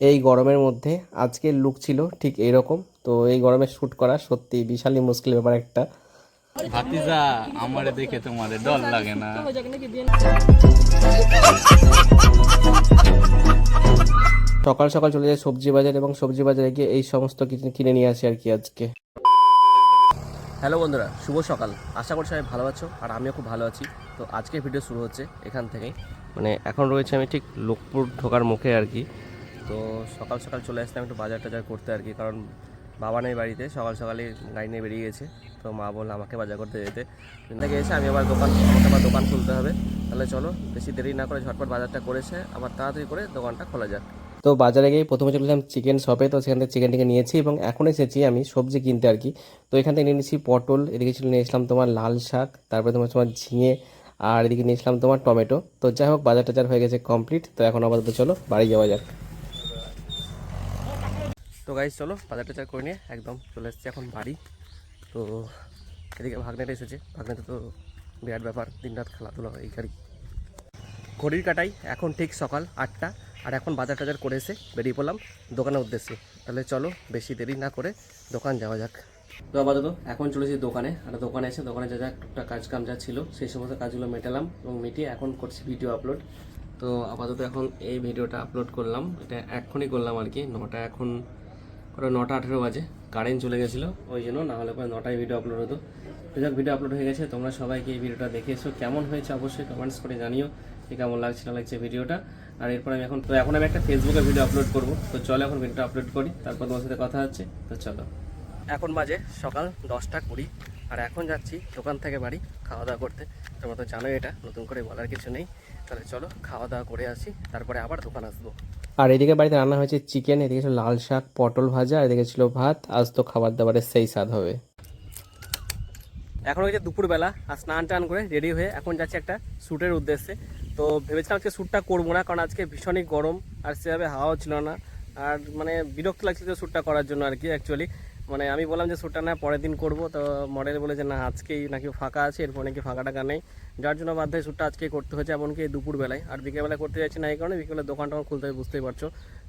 এই গরমের মধ্যে আজকের লুক ছিল ঠিক এইরকম তো এই গরমে শ্যুট করা সত্যি বিশালই মুশকিল ব্যাপার একটা। ভাতিজা আমারে দেখে তোমাদের ডর লাগে না। সকাল সকাল চলে যায় সবজি বাজার এবং সবজি বাজারে গিয়ে এই সমস্ত কিছু কিনে নিয়ে আসি আর কি আজকে। হ্যালো বন্ধুরা শুভ সকাল। আশা করি সবাই ভালো আছো আর আমিও খুব ভালো আছি। তো আজকে ভিডিও শুরু হচ্ছে এখান থেকেই। মানে এখন রয়েছে আমি ঠিক লোকপুর ঢোকার মুখে আর কি। তো সকাল সকাল চলে আসলাম একটু বাজার টাজার করতে আর কি, কারণ বাবা নেই বাড়িতে, সকাল সকালে গাড়ি নিয়ে বেরিয়ে গেছে। তো মা বলল আমাকে বাজার করতে যেতে। থেকে এসে আমি আবার দোকান আমাকে আবার দোকান খুলতে হবে। তাহলে চলো, বেশি দেরি না করে ঝটপট বাজারটা করেছে, আবার তাড়াতাড়ি করে দোকানটা খোলা যাক। তো বাজারে গিয়ে প্রথমে চলে চিকেন শপে তো সেখান থেকে চিকেন টিকে নিয়েছি এবং এখন এসেছি আমি সবজি কিনতে আর কি। তো এখান থেকে নিয়ে নিয়েছি পটল, এদিকে ছিল নিয়ে এসলাম তোমার লাল শাক, তারপরে তোমার তোমার ঝিঙে, আর এদিকে নিয়েছিলাম তোমার টমেটো। তো যাই হোক, বাজার টাজার হয়ে গেছে কমপ্লিট তো এখন আপাতত চলো, বাড়ি যাওয়া যাক। তো গাইজ চলো বাজার টাজার করে নিয়ে একদম চলে এসেছি এখন বাড়ি। তো এদিকে ভাগনাটা এসেছে। ভাগনাতে তো বিরাট ব্যাপার দিন রাত খেলাধুলা এই গাড়ি। ঘড়ির কাটাই, এখন ঠিক সকাল আটটা। আর এখন বাজার টাজার করে এসে বেরিয়ে পড়লাম দোকানের উদ্দেশ্যে। তাহলে চলো বেশি দেরি না করে দোকান যাওয়া যাক। তো আপাতত এখন চলেছি দোকানে। আর দোকানে এসে দোকানে যা যা টুকটাক কাজ কাম যা ছিল, সেই সমস্ত কাজগুলো মেটালাম এবং মিটিয়ে এখন করছি ভিডিও আপলোড তো আপাতত এখন এই ভিডিওটা আপলোড করলাম। এটা এক্ষুনি করলাম আর কি। নটা এখন ওটা নটা আঠেরো বাজে। কারেন্ট চলে গেছিল, ওই জন্য না হলে পরে নটায় ভিডিও আপলোড হতো। যাক ভিডিও আপলোড হয়ে গেছে, তোমরা সবাইকে এই ভিডিওটা দেখে এসো। কেমন হয়েছে অবশ্যই কমেন্টস করে জানিও যে কেমন লাগছে, না লাগছে ভিডিওটা আর এরপর আমি এখন তো এখন আমি একটা ফেসবুকে ভিডিও আপলোড করব। তো চলো এখন ভিডিওটা আপলোড করি, তারপর তোমার সাথে কথা হচ্ছে। তো চলো। এখন বাজে সকাল দশটা কুড়ি, আর এখন যাচ্ছি দোকান থেকে বাড়ি খাওয়া দাওয়া করতে। তোমরা তো জানোই এটা, নতুন করে বলার কিছু নেই। তাহলে চলো খাওয়া দাওয়া করে আসি, তারপরে আবার দোকান আসব। আর এদিকে বাড়িতে রান্না হয়েছে চিকেন, এদিকে ছিল লাল শাক, পটল ভাজা, আর এদিকে ছিল ভাত। আজ তো খাবার দাবারের সেই স্বাদ হবে। এখন হয়েছে দুপুরবেলা, আর স্নান টান করে রেডি হয়ে এখন যাচ্ছে একটা শ্যুটের উদ্দেশ্যে। তো ভেবেছিলাম আজকে শ্যুটটা করব না, কারণ আজকে ভীষণই গরম, আর সেভাবে হাওয়াও ছিল না। আর মানে বিরক্ত লাগছিল শ্যুটটা করার জন্য আর কি অ্যাকচুয়ালি মানে আমি বললাম যে শ্যুটটা না পরের দিন করব, তো মডেল বলে যে না, আজকেই নাকি ফাঁকা আছে, এরপর নাকি ফাঁকা টাকা নেই। যার জন্য বাধ্য হয়ে শ্যুটটা আজকেই করতে হয়েছে, এমনকি দুপুরবেলায়। আর বিকেলবেলায় করতে যাচ্ছি না এই কারণে, বিকেলে দোকানটা খুলতে হবে বুঝতেই পারছ।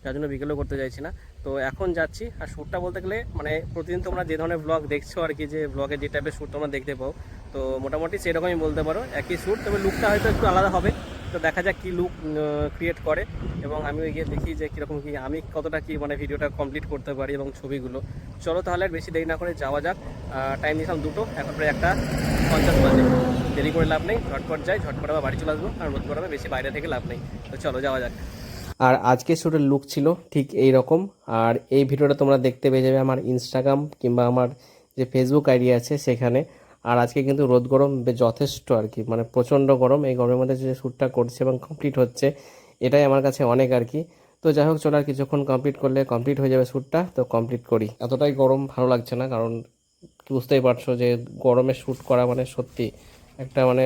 যার জন্য বিকেলেও করতে চাইছি না। তো এখন যাচ্ছি, আর শ্যুটটা বলতে গেলে মানে প্রতিদিন তোমরা যে ধরনের ব্লগ দেখছ আর কি, যে ব্লগে যে টাইপের শ্যুট তোমরা দেখতে পাও, তো মোটামুটি সেরকমই বলতে পারো। একই শ্যুট, তবে লুকটা হয়তো একটু আলাদা হবে। তো দেখা যাক কী লুক ক্রিয়েট করে এবং আমি গিয়ে দেখি যে কীরকম কি, আমি কতটা কি মানে ভিডিওটা কমপ্লিট করতে পারি এবং ছবিগুলো। চলো তাহলে আর বেশি দেরি না করে যাওয়া যাক। টাইম দিয়েছিলাম দুটো, এখন প্রায় একটা পঞ্চাশ বাজে। দেরি করে লাভ নেই, ঝটপট যাই, ঝটপট আবার বাড়ি চলে আসব আর রোদ গরমে বেশি বাইরে থেকে লাভ নেই। তো চলো যাওয়া যাক। আর আজকে শ্যুটের লুক ছিল ঠিক এই রকম। আর এই ভিডিওটা তোমরা দেখতে পেয়ে যাবে আমার ইনস্টাগ্রাম কিংবা আমার যে ফেসবুক আইডি আছে সেখানে। আর আজকে কিন্তু রোদ গরম বেশ যথেষ্ট আর কি মানে প্রচণ্ড গরম। এই গরমের মধ্যে যে শ্যুটটা করছে এবং কমপ্লিট হচ্ছে এটাই আমার কাছে অনেক আর কি। তো যাই হোক চলো আর কিছুক্ষণ কমপ্লিট করলে কমপ্লিট হয়ে যাবে শ্যুটটা তো কমপ্লিট করি। এতটাই গরম ভালো লাগছে না কারণ বুঝতেই পারছ যে গরমে শ্যুট করা মানে সত্যি একটা মানে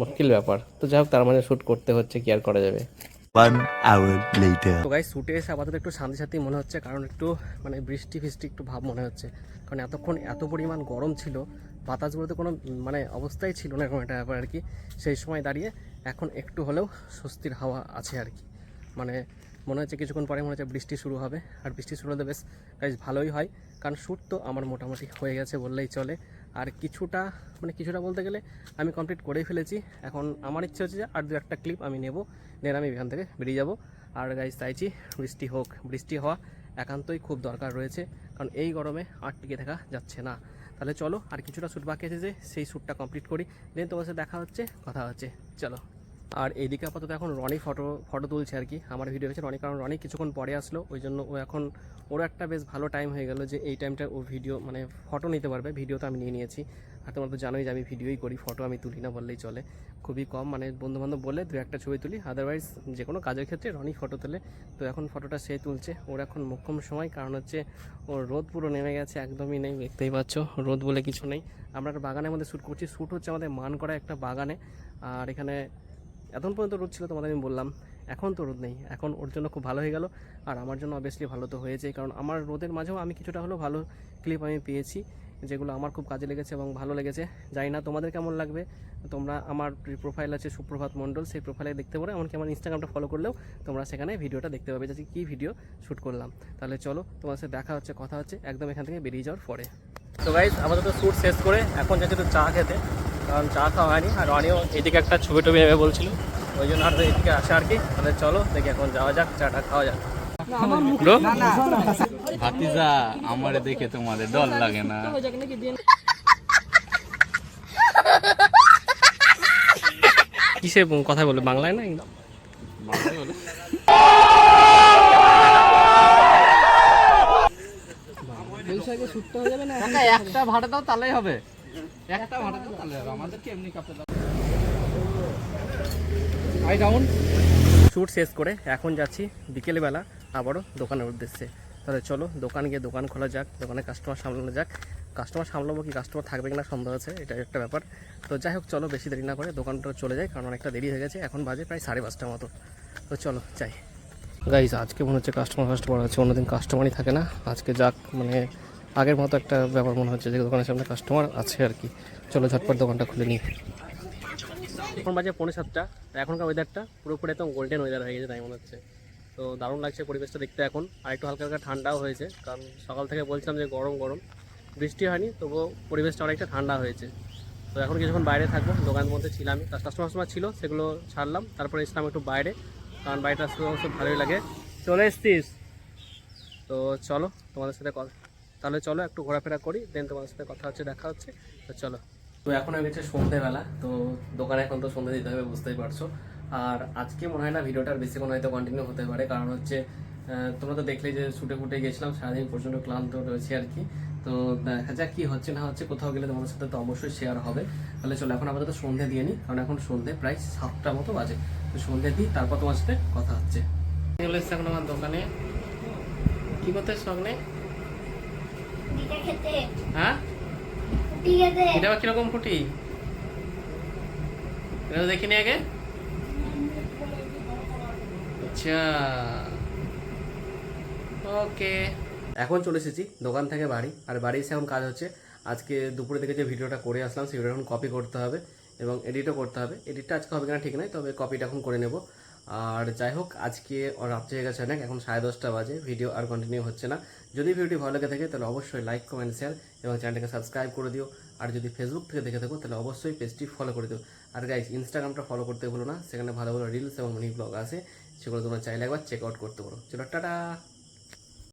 মুশকিল ব্যাপার। তো যাই হোক তার মানে শ্যুট করতে হচ্ছে কি আর করা যাবে? One hour later. তো গাই শুটে এসে আপাতত একটু শান্তি শান্তি মনে হচ্ছে কারণ একটু মানে বৃষ্টি ফিষ্টি একটু ভাব মনে হচ্ছে। কারণ এতক্ষণ এত পরিমাণ গরম ছিল বাতাসগুলোতে কোনো মানে অবস্থাই ছিল না এরকম একটা ব্যাপার আর কি। সেই সময় দাঁড়িয়ে এখন একটু হলেও স্বস্তির হাওয়া আছে আর কি। মানে মনে হচ্ছে কিছুক্ষণ পরে মনে হচ্ছে বৃষ্টি শুরু হবে। আর বৃষ্টি শুরু হলে বেশ গাইজ ভালোই হয়। কারণ শ্যুট তো আমার মোটামুটি হয়ে গেছে বললেই চলে। আর কিছুটা মানে কিছুটা বলতে গেলে আমি কমপ্লিট করেই ফেলেছি। এখন আমার ইচ্ছে হচ্ছে যে আর দু একটা ক্লিপ আমি নেব নেন আমি এখান থেকে বেরিয়ে যাব। আর গাইজ চাইছি বৃষ্টি হোক। বৃষ্টি হওয়া একান্তই খুব দরকার রয়েছে। কারণ এই গরমে আর টিকে থাকা যাচ্ছে না। তাহলে চলো আর কিছুটা শ্যুট বাকি আছে যে সেই শ্যুটটা কমপ্লিট করি। দেন তোমার সাথে দেখা হচ্ছে, কথা হচ্ছে। চলো। আর এইদিকে আপাতত এখন রনি ফটো ফটো তুলছে আর কি। আমার ভিডিও হয়েছে রনি, কারণ রনি কিছুক্ষণ পরে আসলো, ওই জন্য ও এখন ওর একটা বেশ ভালো টাইম হয়ে গেল যে এই টাইমটা ও ভিডিও মানে ফটো নিতে পারবে। ভিডিও তো আমি নিয়ে নিয়েছি। আর তোমরা তো জানোই যে আমি ভিডিওই করি ফটো আমি তুলি না বললেই চলে। খুবই কম মানে বন্ধুবান্ধব বলে দু একটা ছবি তুলি আদারওয়াইজ যে কোনো কাজের ক্ষেত্রে রনি ফটো তোলে। তো এখন ফটোটা সে তুলছে, ওর এখন মোক্ষম সময়, কারণ হচ্ছে ওর রোদ পুরো নেমে গেছে, একদমই নেই, দেখতেই পাচ্ছ, রোদ বলে কিছু নেই। আমরা একটা বাগানের মধ্যে শ্যুট করছি শ্যুট হচ্ছে আমাদের মান করা একটা বাগানে, আর এখানে এতক্ষণ পর্যন্ত রোদ ছিল তোমাদের আমি বললাম, এখন তো রোদ নেই, এখন ওর জন্য খুব ভালো হয়ে গেল, আর আমার জন্য অবভিয়াসলি ভালো তো হয়েছেই, কারণ আমার রোদের মাঝেও আমি কিছুটা হলেও ভালো ক্লিপ আমি পেয়েছি। যেগুলো আমার খুব কাজে লেগেছে এবং ভালো লেগেছে। জানি না তোমাদের কেমন লাগবে। তোমরা আমার প্রোফাইল আছে সুপ্রভাত মণ্ডল সেই প্রোফাইলে দেখতে পারো। এমনকি আমার ইনস্টাগ্রামটা ফলো করলেও তোমরা সেখানে ভিডিওটা দেখতে পাবে যে কী ভিডিও শ্যুট করলাম। তাহলে চলো তোমার সাথে দেখা হচ্ছে কথা হচ্ছে একদম এখান থেকে বেরিয়ে যাওয়ার পরে। তো গাইজ আপাতত শ্যুট শেষ করে এখন যাচ্ছে একটু চা খেতে। কারণ চা খাওয়া হয়নি। আর অনিও এদিকে একটা ছবি টবি নেবে বলছিল। ওই জন্য আর এদিকে আসে আর কি। তাহলে চলো দেখি এখন যাওয়া যাক চাটা খাওয়া যাক? ভাতিজা আমারে দেখে তোমাদের ডর লাগে না। কিসে কথা বলে? বাংলায় না একদম একটা ভাড়া দাও তাহলেই হবে। একটা ভাড়া দাও তাহলে হবে। আমাদেরকে এমনি কাপড় দাও? আই ডাউন শ্যুট শেষ করে এখন যাচ্ছি বিকেলবেলা আবারও দোকানের উদ্দেশ্যে। তাহলে চলো, দোকান গিয়ে দোকান খোলা যাক, দোকানে কাস্টমার সামলানো যাক। কাস্টমার সামলাবো কি কাস্টমার থাকবে কিনা সন্দেহ আছে এটা একটা ব্যাপার। তো যাই হোক, চলো বেশি দেরি না করে দোকানটা চলে যায় কারণ অনেকটা দেরি হয়ে গেছে, এখন বাজে প্রায় সাড়ে পাঁচটার মতো। তো চলো, যাই। গাইজ আজকে মনে হচ্ছে কাস্টমার কাস্টমার আছে অন্যদিন কাস্টমারই থাকে না। আজকে যাক মানে আগের মতো একটা ব্যাপার মনে হচ্ছে যে দোকানের সামনে কাস্টমার আছে আর কি। চলো ঝটপট দোকানটা খুলে নিই। এখন বাজে পৌনে সাতটা এখনকার ওয়েদারটা পুরোপুরি একদম গোল্ডেন ওয়েদার হয়ে গেছে, তাই মনে হচ্ছে। তো দারুণ লাগছে পরিবেশটা দেখতে এখন। আর একটু হালকা হালকা ঠান্ডাও হয়েছে, কারণ সকাল থেকে বলছিলাম যে গরম গরম। বৃষ্টি হয়নি, তবুও পরিবেশটা অনেকটা ঠান্ডা হয়েছে। তো এখন কিছুক্ষণ বাইরে থাকব, দোকানের মধ্যে ছিলাম। কাস্টমার কাস্টমার ছিল, সেগুলো ছাড়লাম। তারপরে এসলাম একটু বাইরে, কারণ আসতে অবশ্য ভালোই লাগে। চলে এসছিস? তো চলো, তোমাদের সাথে তাহলে চলো একটু ঘোরাফেরা করি দেন তোমাদের সাথে কথা হচ্ছে, দেখা হচ্ছে। তো চলো। তো এখন হয়ে গেছে সন্ধ্যেবেলা তো দোকানে এখন তো সন্ধ্যে দিতে হবে, বুঝতেই পারছ। আর আজকে মনে হয় না ভিডিওটা আর বেশিক্ষণ হয়তো কন্টিনিউ হতে পারে কারণ হচ্ছে তোমরা তো দেখলেই যে শুটে ফুটে গেছিলাম সারাদিন প্রচণ্ড ক্লান্ত রয়েছে আর কি। তো দেখা যাক কি হচ্ছে না হচ্ছে কোথাও গেলে তোমাদের সাথে তো অবশ্যই শেয়ার হবে। তাহলে চলো এখন আপাতত সন্ধ্যে দিয়ে নিই কারণ এখন সন্ধ্যে প্রায় সাতটা মতো বাজে। তো সন্ধ্যে দিই তারপর তোমার সাথে কথা হচ্ছে। চলে এসছে এখন আমার দোকানে। কি করতে নেই হ্যাঁ? এটা কীরকম ফুটি এটা দেখিনি আগে। আচ্ছা। ওকে। এখন চলে এসেছি দোকান থেকে বাড়ি। আর বাড়ি এসে এখন কাজ হচ্ছে, আজকে দুপুরে থেকে যে ভিডিওটা করে আসলাম ভিডিওটা এখন কপি করতে হবে এবং এডিটও করতে হবে। এডিটটা আজকে হবে কিনা ঠিক নয় তবে কপিটা এখন করে নেব। আর যাই হোক, আজকে ও রাত্রি হয়ে গেছে অনেক, এখন সাড়ে দশটা বাজে ভিডিও আর কন্টিনিউ হচ্ছে না। যদি ভিডিওটি ভালো লেগে থাকে, তাহলে অবশ্যই লাইক কমেন্ট শেয়ার এবং চ্যানেলটাকে সাবস্ক্রাইব করে দিও। আর যদি ফেসবুক থেকে দেখে থাকো, তাহলে অবশ্যই পেজটি ফলো করে দিও। আর গাইজ ইনস্টাগ্রামটা ফলো করতে ভুলো না, সেখানে ভালো ভালো রিলস এবং মিনি ব্লগ আছে সেগুলো তোমরা চাইলে একবার চেক আউট করতে পারো। চলো টাটা!